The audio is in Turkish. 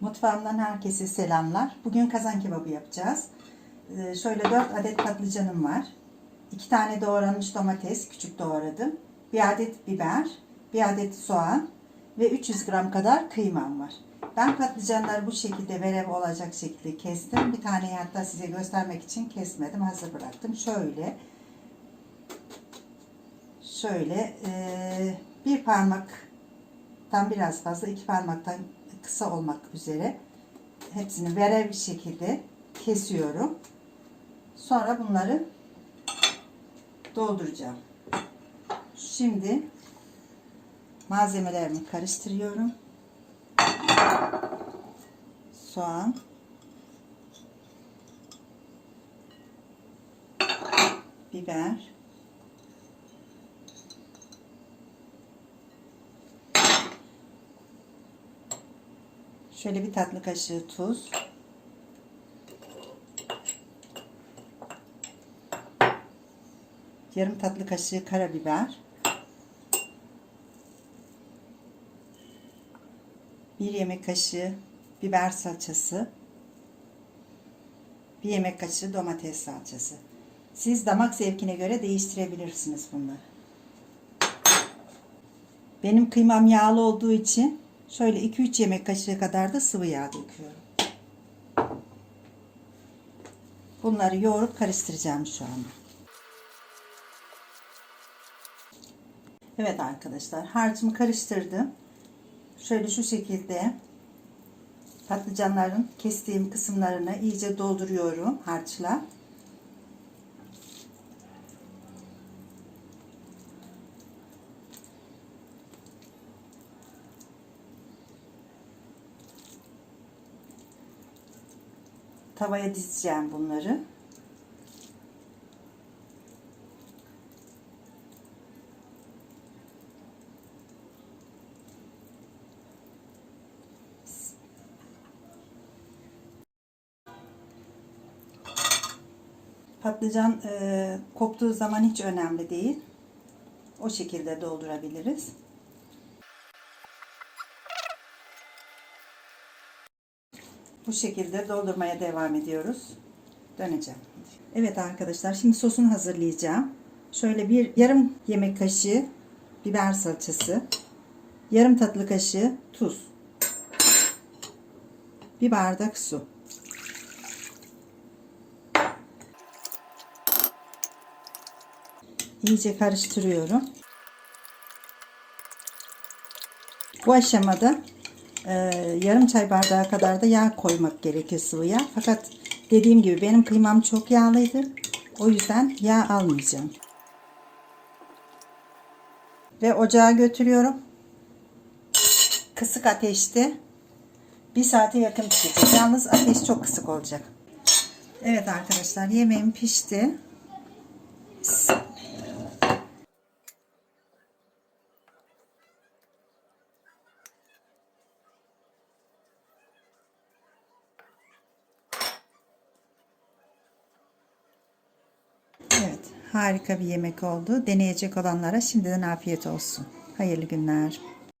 Mutfağımdan herkese selamlar. Bugün kazan kebabı yapacağız. Ee, şöyle 4 adet patlıcanım var. 2 tane doğranmış domates küçük doğradım. 1 adet biber, 1 adet soğan ve 300 gram kadar kıymam var. Ben patlıcanları bu şekilde verev olacak şekilde kestim. Bir tane hatta size göstermek için kesmedim. Hazır bıraktım. Şöyle şöyle eee, bir parmaktan biraz fazla iki parmaktan kısa olmak üzere hepsini verev bir şekilde kesiyorum. Sonra bunları dolduracağım. Şimdi malzemelerimi karıştırıyorum. Soğan, biber, Şöyle bir tatlı kaşığı tuz. Yarım tatlı kaşığı karabiber. Bir yemek kaşığı biber salçası. Bir yemek kaşığı domates salçası. Siz damak zevkine göre değiştirebilirsiniz bunları. Benim kıymam yağlı olduğu için şöyle 2-3 yemek kaşığı kadar da sıvı yağ döküyorum. Bunları yoğurup karıştıracağım şu anda. Evet arkadaşlar harcımı karıştırdım. Şöyle şu şekilde patlıcanların kestiğim kısımlarını iyice dolduruyorum harçla. Tavaya dizeceğim bunları. Patlıcan e, koptuğu zaman hiç önemli değil. O şekilde doldurabiliriz. Bu şekilde doldurmaya devam ediyoruz. Döneceğim. Evet arkadaşlar şimdi sosunu hazırlayacağım. Şöyle bir yarım yemek kaşığı biber salçası, yarım tatlı kaşığı tuz, bir bardak su. İyice karıştırıyorum. Bu aşamada e, yarım çay bardağı kadar da yağ koymak gerekiyor sıvı yağ. Fakat dediğim gibi benim kıymam çok yağlıydı. O yüzden yağ almayacağım. Ve ocağa götürüyorum. Kısık ateşte bir saate yakın pişecek. Yalnız ateş çok kısık olacak. Evet arkadaşlar yemeğim pişti. Evet, harika bir yemek oldu. Deneyecek olanlara şimdiden afiyet olsun. Hayırlı günler.